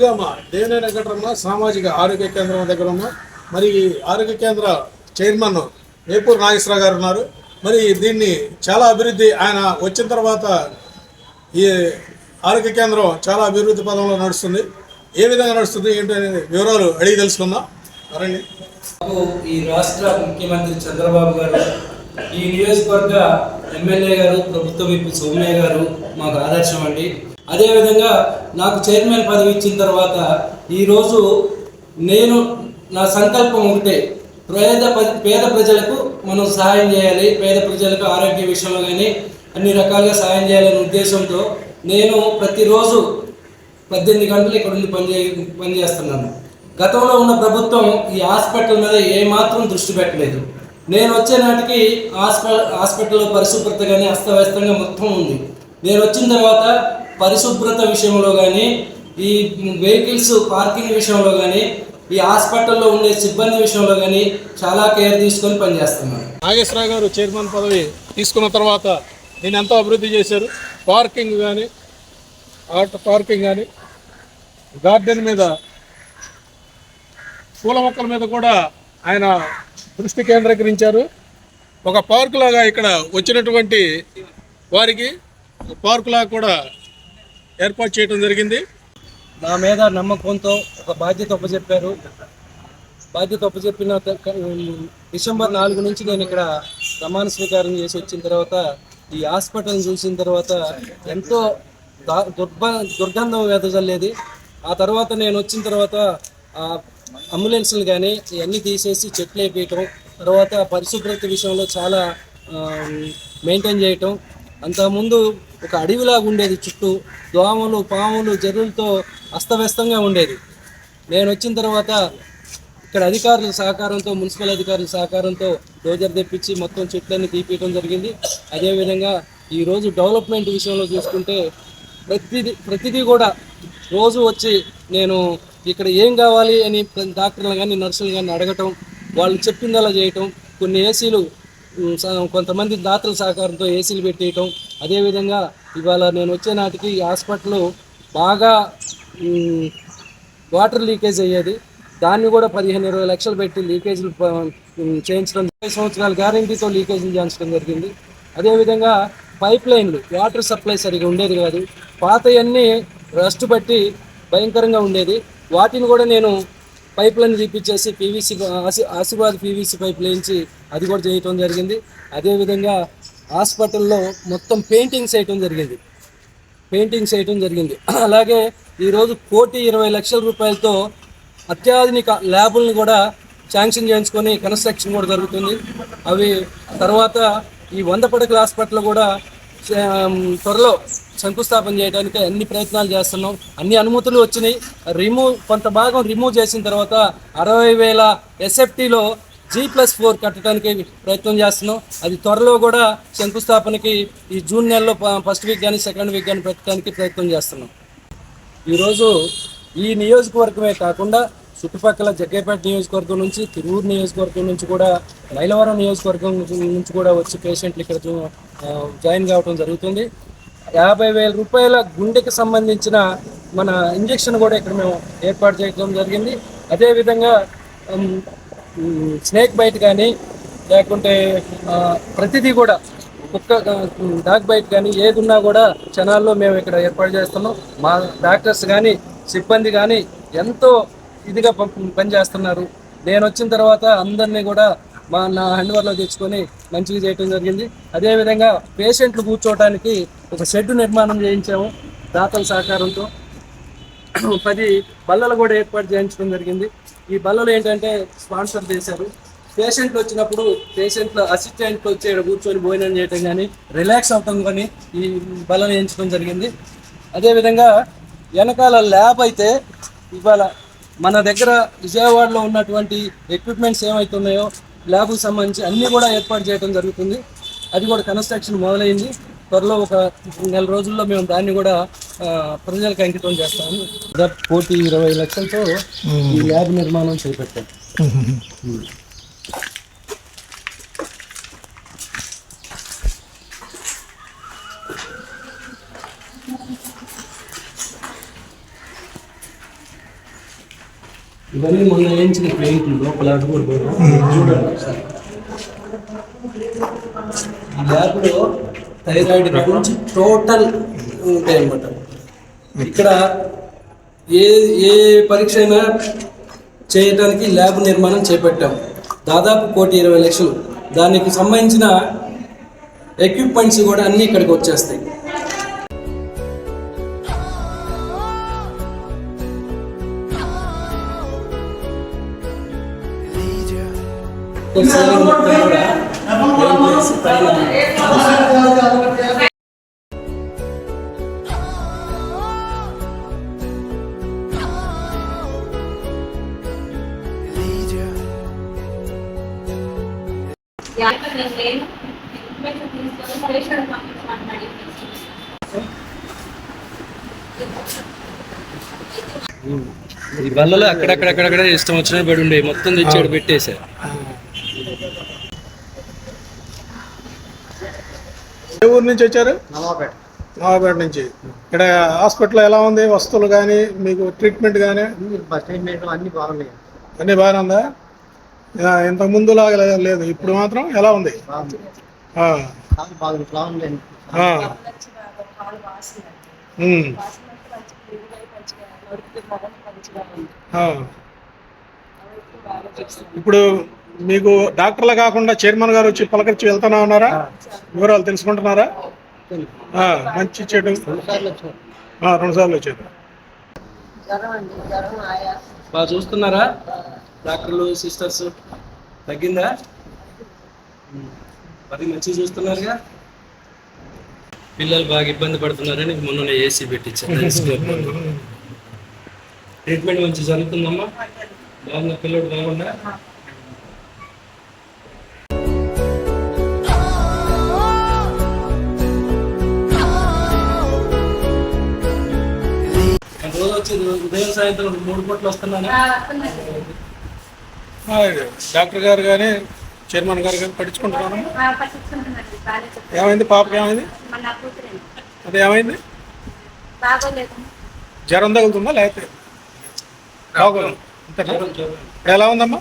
ముందుగా మా దేవినేని వెంకటరమణ సామాజిక ఆరోగ్య కేంద్రం దగ్గర ఉన్నాం మరి ఆరోగ్య కేంద్ర చైర్మన్ వేపూర్ నాగేశ్వరరావు గారు ఉన్నారు. మరి దీన్ని చాలా అభివృద్ధి ఆయన వచ్చిన తర్వాత ఈ ఆరోగ్య కేంద్రం చాలా అభివృద్ధి పదంలో నడుస్తుంది. ఏ విధంగా నడుస్తుంది ఏంటి అనేది వివరాలు అడిగి తెలుసుకుందాం. రండి ఈ రాష్ట్ర ముఖ్యమంత్రి చంద్రబాబు గారు ఈ నియోజకవర్గ ఎమ్మెల్యే గారు ప్రభుత్వ విప్ సోమయ్య గారు మాకు ఆదర్శం అండి. అదేవిధంగా నాకు చైర్మన్ పదవి ఇచ్చిన తర్వాత ఈరోజు నేను నా సంకల్పం ఒకటే. పేద పేద ప్రజలకు మనం సహాయం చేయాలి. పేద ప్రజలకు ఆరోగ్య విషయంలో కానీ అన్ని రకాలుగా సహాయం చేయాలనే ఉద్దేశంతో నేను ప్రతిరోజు పద్దెనిమిది గంటలు ఇక్కడ ఉండి పనిచే పనిచేస్తున్నాను గతంలో ఉన్న ప్రభుత్వం ఈ హాస్పిటల్ మీద ఏమాత్రం దృష్టి పెట్టలేదు. నేను వచ్చే నాటికి హాస్పిటల్ హాస్పిటల్లో పరిశుభ్రత కానీ అస్తవ్యస్తంగా మొత్తం ఉంది. నేను వచ్చిన తర్వాత పరిశుభ్రత విషయంలో కానీ ఈ వెహికల్స్ పార్కింగ్ విషయంలో కానీ ఈ హాస్పిటల్లో ఉండే సిబ్బంది విషయంలో కానీ చాలా కేర్ తీసుకొని పనిచేస్తున్నాను నాగేశ్వరరావు గారు చైర్మన్ పదవి తీసుకున్న తర్వాత దీన్ని ఎంతో అభివృద్ధి చేశారు. పార్కింగ్ కానీ ఆటో పార్కింగ్ కానీ గార్డెన్ మీద పూల మొక్కల మీద కూడా ఆయన దృష్టి కేంద్రీకరించారు. ఒక పార్కులాగా ఇక్కడ వచ్చినటువంటి వారికి పార్కులాగా కూడా ఏర్పాటు చేయడం జరిగింది. నా మీద నమ్మకంతో ఒక బాధ్యత ఒప్పచెప్పారు బాధ్యత ఒప్పచెప్పిన డిసెంబర్ నాలుగు నుంచి నేను ఇక్కడ ప్రమాణ స్వీకారం చేసి వచ్చిన తర్వాత ఈ హాస్పిటల్ చూసిన తర్వాత ఎంతో దా- దుర్భ దుర్గంధం వెదజల్లేది. ఆ తర్వాత నేను వచ్చిన తర్వాత ఆ అంబులెన్స్లు కానీ ఇవన్నీ తీసేసి చెట్లు వేయటం తర్వాత పరిశుభ్రత విషయంలో చాలా మెయింటైన్ చేయటం. అంతకుముందు ఒక అడవిలాగా ఉండేది చుట్టూ. దోమలు పాములు జరువులతో అస్తవ్యస్తంగా ఉండేది. నేను వచ్చిన తర్వాత ఇక్కడ అధికారుల సహకారంతో మున్సిపల్ అధికారుల సహకారంతో డోజర్ తెప్పించి మొత్తం చెట్లన్నీ తీపియడం జరిగింది. అదేవిధంగా ఈరోజు డెవలప్మెంట్ విషయంలో చూసుకుంటే ప్రతిదీ ప్రతిదీ కూడా రోజు వచ్చి నేను ఇక్కడ ఏం కావాలి అని డాక్టర్లు కానీ నర్సులు కానీ అడగటం వాళ్ళు చెప్పిందలా చేయటం కొన్ని ఏసీలు కొంతమంది దాతల సహకారంతో ఏసీలు పెట్టేయటం అదేవిధంగా ఇవాళ నేను వచ్చే నాటికి హాస్పిటల్ బాగా వాటర్ లీకేజ్ అయ్యేది. దాన్ని కూడా పదిహేను ఇరవై లక్షలు పెట్టి లీకేజీలు చేయించడం ఇరవై సంవత్సరాల గ్యారంటీతో లీకేజీలు చేయించడం జరిగింది. అదేవిధంగా పైప్ లైన్లు వాటర్ సప్లై సరిగా ఉండేది కాదు. పాతయన్నీ రస్ట్ బట్టి భయంకరంగా ఉండేది. వాటిని కూడా నేను పైప్ లైన్ తీపిచ్చేసి పీవీసీ ఆశీర్వాద్ పీవీసీ పైప్ వేయించి అది కూడా చేయటం జరిగింది. అదేవిధంగా హాస్పిటల్లో మొత్తం పెయింటింగ్స్ వేయటం జరిగింది. పెయింటింగ్స్ వేయటం జరిగింది. అలాగే ఈరోజు కోటి ఇరవై లక్షల రూపాయలతో అత్యాధునిక ల్యాబుల్ని కూడా శాంక్షన్ చేయించుకొని కన్స్ట్రక్షన్ కూడా జరుగుతుంది. అవి తర్వాత ఈ వంద పడకల హాస్పిటల్ కూడా త్వరలో శంకుస్థాపన చేయడానికి అన్ని ప్రయత్నాలు చేస్తున్నాం. అన్ని అనుమతులు వచ్చినాయి. రిమూవ్ కొంత భాగం రిమూవ్ చేసిన తర్వాత అరవై వేల ఎస్ఎఫ్టీలో జీ ప్లస్ ఫోర్ కట్టడానికి ప్రయత్నం చేస్తున్నాం. అది త్వరలో కూడా శంకుస్థాపనకి ఈ జూన్ నెలలో ఫస్ట్ వీక్ కానీ సెకండ్ వీక్ కానీ పెట్టడానికి ప్రయత్నం చేస్తున్నాం. ఈరోజు ఈ నియోజకవర్గమే కాకుండా చుట్టుపక్కల జగ్గేపేట నియోజకవర్గం నుంచి తిరువురు నియోజకవర్గం నుంచి కూడా మైలవరం నియోజకవర్గం నుంచి కూడా వచ్చి పేషెంట్లు ఇక్కడ జాయిన్ కావడం జరుగుతుంది. యాభై వేల రూపాయల గుండెకి సంబంధించిన మన ఇంజెక్షన్ కూడా ఇక్కడ మేము ఏర్పాటు చేయడం జరిగింది. అదేవిధంగా స్నేక్ బైట్ కానీ లేకుంటే ప్రతిదీ కూడా కుక్క డాగ్ బైట్ కానీ ఏది ఉన్నా కూడా క్షణాల్లో మేము ఇక్కడ ఏర్పాటు చేస్తున్నాం. మా డాక్టర్స్ కానీ సిబ్బంది కానీ ఎంతో ఇదిగా పనిచేస్తున్నారు. నేను వచ్చిన తర్వాత అందరినీ కూడా మా నా హ్యాండ్వర్లో తెచ్చుకొని మంచిగా చేయటం జరిగింది. అదేవిధంగా పేషెంట్లు కూర్చోవడానికి ఒక షెడ్ నిర్మాణం చేయించాము దాతల సహకారంతో. పది బల్లలు కూడా ఏర్పాటు చేయించడం జరిగింది. ఈ బల్లలు ఏంటంటే స్పాన్సర్ చేశారు. పేషెంట్లు వచ్చినప్పుడు పేషెంట్లు అసిస్టెంట్లు వచ్చి కూర్చొని భోజనం చేయటం కానీ రిలాక్స్ అవటం కానీ ఈ బల్లలు వేయించడం జరిగింది. అదేవిధంగా వెనకాల ల్యాబ్ అయితే ఇవాళ మన దగ్గర విజయవాడలో ఉన్నటువంటి ఎక్విప్మెంట్స్ ఏమైతున్నాయో ల్యాబ్కి సంబంధించి అన్నీ కూడా ఏర్పాటు చేయడం జరుగుతుంది. అది కూడా కన్స్ట్రక్షన్ మొదలైంది. త్వరలో ఒక నెల రోజుల్లో మేము దాన్ని కూడా ప్రజలకు అంకితం చేస్తాము దాదాపు కోటి ఇరవై లక్షలతో ఈ ల్యాబ్ నిర్మాణం చేపట్టాం ఇవన్నీ మొన్న వేయించిన పెయింట్లు లోపల. చూడండి ఒకసారి. ఈ ల్యాబ్లో థైరాయిడ్ గురించి టోటల్ ఉంటాయి అన్నమాట ఇక్కడ ఏ ఏ పరీక్ష అయినా చేయడానికి ల్యాబ్ నిర్మాణం చేపట్టాం. దాదాపు కోటి ఇరవై లక్షలు. దానికి సంబంధించిన ఎక్విప్మెంట్స్ కూడా అన్నీ ఇక్కడికి వచ్చేస్తాయి. మొత్తం కూడా ఈ బల్లలో అక్కడక్కడక్కడక్కడ ఇష్టం వచ్చినట్టు పడి ఉండే మొత్తం తెచ్చి ఇక్కడ పెట్టేశారు. ఏ ఊరు నుంచి వచ్చారు? నవాపేట. నుంచి. ఇక్కడ హాస్పిటల్ ఎలా ఉంది? వస్తువులు కానీ మీకు ట్రీట్మెంట్ కానీ అన్ని బాగున్నాయి. అన్నీ బాగానే ఉందా? ఇంతకు ముందు లాగా లేదు. ఇప్పుడు మాత్రం ఎలా ఉంది? బాగుంది. ఇప్పుడు మీకు డాక్టర్లు కాకుండా చైర్మన్ గారు వచ్చి పలకరించి వెళ్తానా ఉన్నారా? వివరాలు తెలుసుకుంటున్నారా? మంచి చెడు. రెండు సార్లు వచ్చారు. బాగా చూస్తున్నారా? డాక్టర్లు సిస్టర్స్ తగ్గిందా? మరి మంచిగా చూస్తున్నారుగా? పిల్లలు బాగా ఇబ్బంది పడుతున్నారని మొన్న ఏసీ పెట్టించారు. ట్రీట్మెంట్ మంచి జరుగుతుందమ్మా. బాగున్నా పిల్లడు బాగుందా? రోజు వచ్చి ఉదయం సాయంత్రం మూడు పూట్లు వస్తున్నానా? ఆ, డాక్టర్ గారు కానీ చైర్మన్ గారు కానీ పట్టించుకుంటున్నాను. ఏమైంది పాపకి ఏమైంది? అది ఏమైంది? జ్వరం తగులుతుందా లేకపోతే? బాగోదు. ఎలా ఉందమ్మా?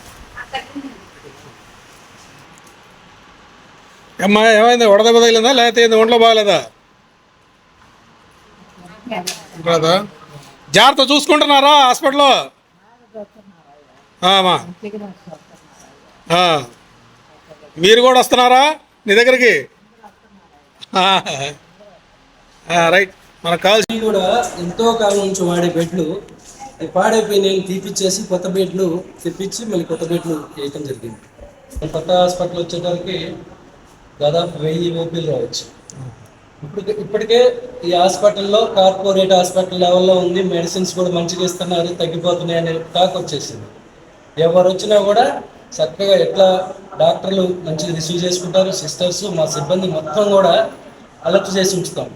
అమ్మా ఏమైంది? వడదెబ్బ తగిలిందా లేకపోతే ఏంది? ఒంట్లో బాగలేదా? రాదా? జాగ్రత్త చూసుకుంటున్నారా హాస్పిటల్లో? ఆ, అమ్మా. మీరు కూడా వస్తున్నారా నీ దగ్గరికి? రైట్. మనకు కావాల్సి కూడా ఎంతో కాలం నుంచి వాడే బెడ్లు అవి పాడైపోయి నేను తీపిచ్చేసి కొత్త బెడ్లు తెప్పించి మళ్ళీ కొత్త బెడ్లు వేయటం జరిగింది. కొత్త హాస్పిటల్ వచ్చేసరికి దాదాపు వెయ్యి ఓపీలు రావచ్చు. ఇప్పుడు ఇప్పటికే ఈ హాస్పిటల్లో కార్పొరేట్ హాస్పిటల్ లెవెల్లో ఉంది మెడిసిన్స్ కూడా మంచిగా ఇస్తున్నారు తగ్గిపోతున్నాయి అనే టాక్ వచ్చేసింది. ఎవరు వచ్చినా కూడా చక్కగా ఎట్లా డాక్టర్లు మంచిగా రిసీవ్ చేసుకుంటారు సిస్టర్స్ మా సిబ్బంది మొత్తం కూడా అలర్ట్ చేసి ఉంచుతాం.